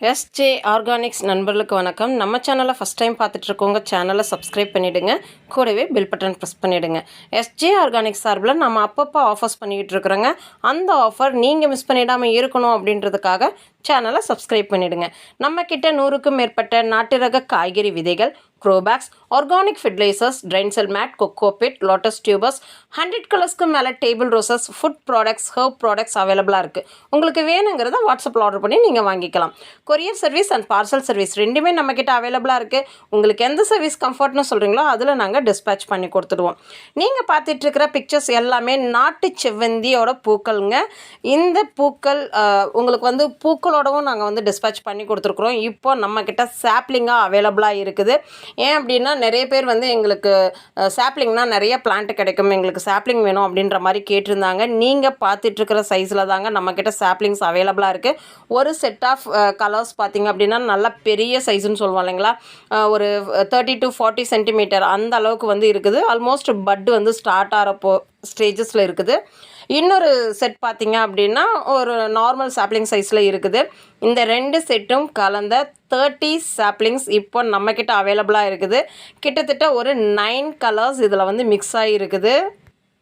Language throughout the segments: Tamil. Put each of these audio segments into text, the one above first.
எஸ்ஜே ஆர்கானிக்ஸ் நண்பர்களுக்கு வணக்கம். நம்ம சேனலை ஃபஸ்ட் டைம் பார்த்துட்ருக்கோங்க சேனலை சப்ஸ்கிரைப் பண்ணிவிடுங்க கூடவே பில் பட்டன் ப்ரெஸ் பண்ணிவிடுங்க எஸ்ஜே ஆர்கானிக்ஸ் சார்பில் நம்ம அப்பப்போ ஆஃபர்ஸ் பண்ணிக்கிட்டு இருக்கிறோங்க அந்த ஆஃபர் நீங்கள் மிஸ் பண்ணிடாமல் இருக்கணும் அப்படின்றதுக்காக சேனலை சப்ஸ்கிரைப் பண்ணிவிடுங்க நம்மக்கிட்ட நூறுக்கும் மேற்பட்ட நாட்டு ரக காய்கறி விதைகள் grow bags organic fertilisers drain cell mat cocopeat lotus tubers hundred கலர்ஸ்க்கு மேலே table roses food products herb products அவைலபிளாக இருக்குது உங்களுக்கு வேணுங்கிறத வாட்ஸ்அப்பில் ஆர்டர் பண்ணி நீங்கள் வாங்கிக்கலாம். Courier service and parcel service ரெண்டுமே நம்மக்கிட்ட அவைலபிளாக இருக்குது உங்களுக்கு எந்த சர்வீஸ் கம்ஃபர்ட்னு சொல்கிறீங்களோ அதில் நாங்கள் டிஸ்பேச் பண்ணி கொடுத்துடுவோம். நீங்கள் பார்த்துட்ருக்கிற பிக்சர்ஸ் எல்லாமே நாட்டு செவ்வந்தியோட பூக்கள்ங்க. இந்த பூக்கள் உங்களுக்கு வந்து பூக்களோடவும் நாங்கள் வந்து டிஸ்பேச் பண்ணி கொடுத்துருக்குறோம். இப்போ நம்மக்கிட்ட சாப்ளிங்காக அவைலபிளாக இருக்குது. ஏன் அப்படின்னா நிறைய பேர் வந்து எங்களுக்கு சாப்ளிங்னால் நிறைய பிளான்ட் கிடைக்கும் எங்களுக்கு சாப்லிங் வேணும் அப்படின்ற மாதிரி கேட்டிருந்தாங்க. நீங்கள் பார்த்துட்ருக்கிற சைஸில் தாங்க நம்மக்கிட்ட சாப்லிங்ஸ் அவைலபிளாக இருக்குது ஒரு செட் ஆஃப் கலர்ஸ் பார்த்திங்க அப்படின்னா நல்ல பெரிய சைஸுன்னு சொல்லுவோம் இல்லைங்களா? ஒரு தேர்ட்டி டு ஃபார்ட்டி சென்டிமீட்டர் அந்த அளவுக்கு வந்து இருக்குது. ஆல்மோஸ்ட் பட் வந்து ஸ்டார்ட் ஆகிறப்போ ஸ்டேஜஸில் இருக்குது. இன்னொரு செட் பார்த்திங்க அப்படின்னா ஒரு நார்மல் சாப்ளிங் சைஸில் இருக்குது. இந்த ரெண்டு செட்டும் கலந்த தேர்ட்டி சாப்லிங்ஸ் இப்போ நம்மக்கிட்ட அவைலபிளாக இருக்குது. கிட்டத்தட்ட ஒரு நைன் கலர்ஸ் இதில் வந்து மிக்ஸ் ஆகி இருக்குது.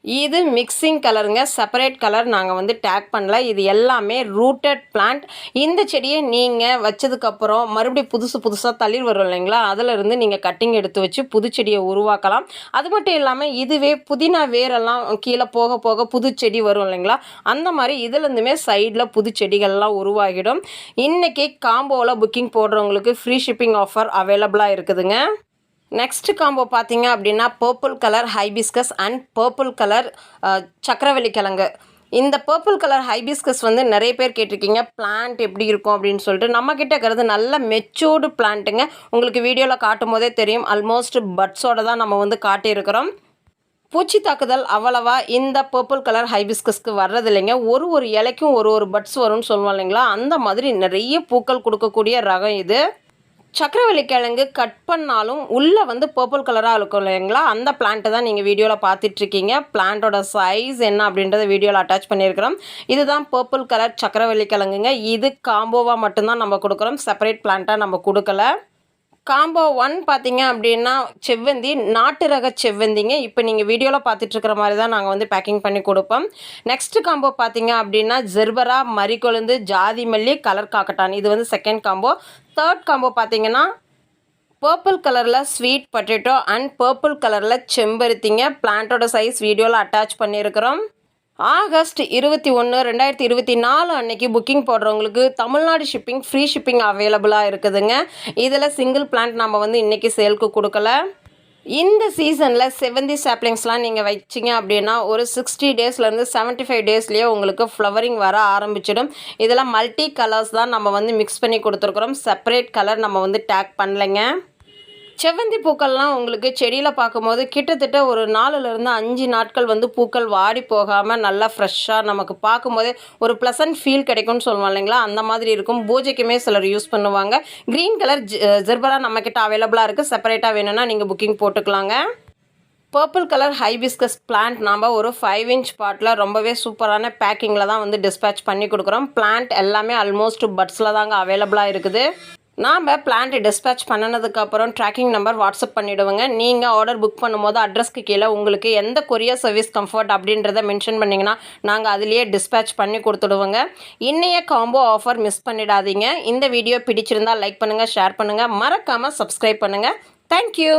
இது மிக்சிங் கலருங்க செப்பரேட் கலர் நாங்கள் வந்து டேக் பண்ணல. இது எல்லாமே ரூட்டட் பிளான்ட் இந்த செடியை நீங்கள் வச்சதுக்கப்புறம் மறுபடியும் புதுசு புதுசாக தளிர் வரும் இல்லைங்களா? அதிலிருந்து நீங்கள் கட்டிங் எடுத்து வச்சு புது செடியை உருவாக்கலாம். அது மட்டும் இல்லாமல் இதுவே புதினா வேரெல்லாம் கீழே போக போக புது செடி வரும் இல்லைங்களா? அந்த மாதிரி இதுலேருந்துமே சைடில் புது செடிகள்லாம் உருவாகிடும். இன்றைக்கி காம்போவில் புக்கிங் போடுறவங்களுக்கு ஃப்ரீ ஷிப்பிங் ஆஃபர் அவைலபிளாக இருக்குதுங்க. நெக்ஸ்ட் காம்போ பார்த்தீங்க அப்படின்னா purple colour hibiscus and purple colour சக்கரவள்ளி கிழங்கு. இந்த பர்பிள் கலர் ஹைபிஸ்கஸ் வந்து நிறைய பேர் கேட்டிருக்கீங்க பிளான்ட் எப்படி இருக்கும் அப்படின்னு சொல்லிட்டு. நம்மக்கிட்ட இருக்கிறது நல்ல மெச்சூர்டு பிளான்ட்டுங்க உங்களுக்கு வீடியோவில் காட்டும் போதே தெரியும் ஆல்மோஸ்ட் பட்ஸோட தான் நம்ம வந்து காட்டியிருக்கிறோம். பூச்சி தாக்குதல் அவ்வளவா இந்த பர்பிள் கலர் ஹைபிஸ்கஸ்க்கு வர்றது இல்லைங்க ஒரு ஒரு இலைக்கும் ஒரு ஒரு பட்ஸ் வரும்னு சொல்லுவோம் இல்லைங்களா? அந்த மாதிரி நிறைய பூக்கள் கொடுக்கக்கூடிய ரகம் இது. சக்கரவள்ளி கிழங்கு கட் பண்ணாலும் உள்ளே வந்து பர்பிள் கலராக இருக்கும் இல்லைங்களா? அந்த பிளான்ட்டு தான் நீங்கள் வீடியோவில் பார்த்துட்ருக்கீங்க. பிளான்ட்டோட சைஸ் என்ன அப்படின்றத வீடியோவில் அட்டாச் பண்ணியிருக்கிறோம். இதுதான் பர்பிள் கலர் சக்கரவள்ளி கிழங்குங்க. இது காம்போவாக மட்டும்தான் நம்ம கொடுக்குறோம். செப்பரேட் பிளான்ட்டாக நம்ம கொடுக்கல. காம்போ ஒன் பார்த்தீங்க அப்படின்னா செவ்வந்தி நாட்டு ரக செவ்வந்திங்க. இப்போ நீங்கள் வீடியோவில் பார்த்துட்டு இருக்கிற மாதிரி தான் நாங்கள் வந்து பேக்கிங் பண்ணி கொடுப்போம். நெக்ஸ்ட் காம்போ பார்த்தீங்க அப்படின்னா ஜெர்பரா மரிக்கொழுந்து ஜாதி மல்லி கலர் காக்கட்டான். இது வந்து செகண்ட் காம்போ தேர்ட் காம்போ பார்த்தீங்கன்னா பர்பிள் கலரில் ஸ்வீட் பொட்டேட்டோ அண்ட் பர்பிள் கலரில் செம்பருத்திங்க. பிளான்ட்டோட சைஸ் வீடியோவில் அட்டாச் பண்ணியிருக்கிறோம். ஆகஸ்ட் இருபத்தி ஒன்று ரெண்டாயிரத்தி இருபத்தி நாலு அன்னைக்கு புக்கிங் போடுறவங்களுக்கு தமிழ்நாடு ஷிப்பிங் ஃப்ரீ ஷிப்பிங் அவைலபிளாக இருக்குதுங்க. இதில் சிங்கிள் பிளான்ட் நம்ம வந்து இன்றைக்கி சேல்க்கு கொடுக்கல. இந்த சீசனில் செவந்தி சாப்ளிங்ஸ்லாம் நீங்கள் வச்சிங்க அப்படின்னா ஒரு சிக்ஸ்டி டேஸ்லேருந்து செவன்ட்டி ஃபைவ் டேஸ்லேயே உங்களுக்கு ஃப்ளவரிங் வர ஆரம்பிச்சிடும். இதெல்லாம் மல்டி கலர்ஸ் தான் நம்ம வந்து மிக்ஸ் பண்ணி கொடுத்துருக்குறோம். செப்பரேட் கலர் நம்ம வந்து டேக் பண்ணலைங்க. செவ்வந்தி பூக்கள்லாம் உங்களுக்கு செடியில் பார்க்கும்போது கிட்டத்தட்ட ஒரு நாலுலேருந்து அஞ்சு நாட்கள் வந்து பூக்கள் வாடி போகாமல் நல்லா ஃப்ரெஷ்ஷாக நமக்கு பார்க்கும்போதே ஒரு ப்ளசன்ட் ஃபீல் கிடைக்கும்னு சொல்லுவோம் இல்லைங்களா? அந்த மாதிரி இருக்கும். பூஜைக்குமே சிலர் யூஸ் பண்ணுவாங்க. க்ரீன் கலர் ஜெர்பரா நம்மக்கிட்ட அவைலபிளாக இருக்குது செப்பரேட்டாக வேணும்னா நீங்கள் புக்கிங் போட்டுக்கலாங்க. பர்பிள் கலர் ஹைபிஸ்கஸ் பிளான்ட் நாம் ஒரு ஃபைவ் இன்ச் பாட்டில் ரொம்பவே சூப்பரான பேக்கிங்கில் தான் வந்து டிஸ்பேச் பண்ணி கொடுக்குறோம். பிளான்ட் எல்லாமே ஆல்மோஸ்ட் பட்ஸில் தாங்க அவைலபிளாக இருக்குது. நாம் பிளான்ட் டிஸ்பேச் பண்ணினதுக்கப்புறம் ட்ராக்கிங் நம்பர் வாட்ஸ்அப் பண்ணிவிடுவோங்க நீங்கள் ஆர்டர் புக் பண்ணும்போது அட்ரஸ்க்கு கீழே உங்களுக்கு எந்த கொரியர் சர்வீஸ் கம்ஃபர்ட் அப்படின்றத மென்ஷன் பண்ணிங்கன்னா நாங்கள் அதிலேயே டிஸ்பேச் பண்ணி கொடுத்துடுவோங்க. இன்றைய காம்போ ஆஃபர் மிஸ் பண்ணிடாதீங்க. இந்த வீடியோ பிடிச்சிருந்தால் லைக் பண்ணுங்கள் ஷேர் பண்ணுங்கள் மறக்காமல் சப்ஸ்கிரைப் பண்ணுங்கள் தேங்க்யூ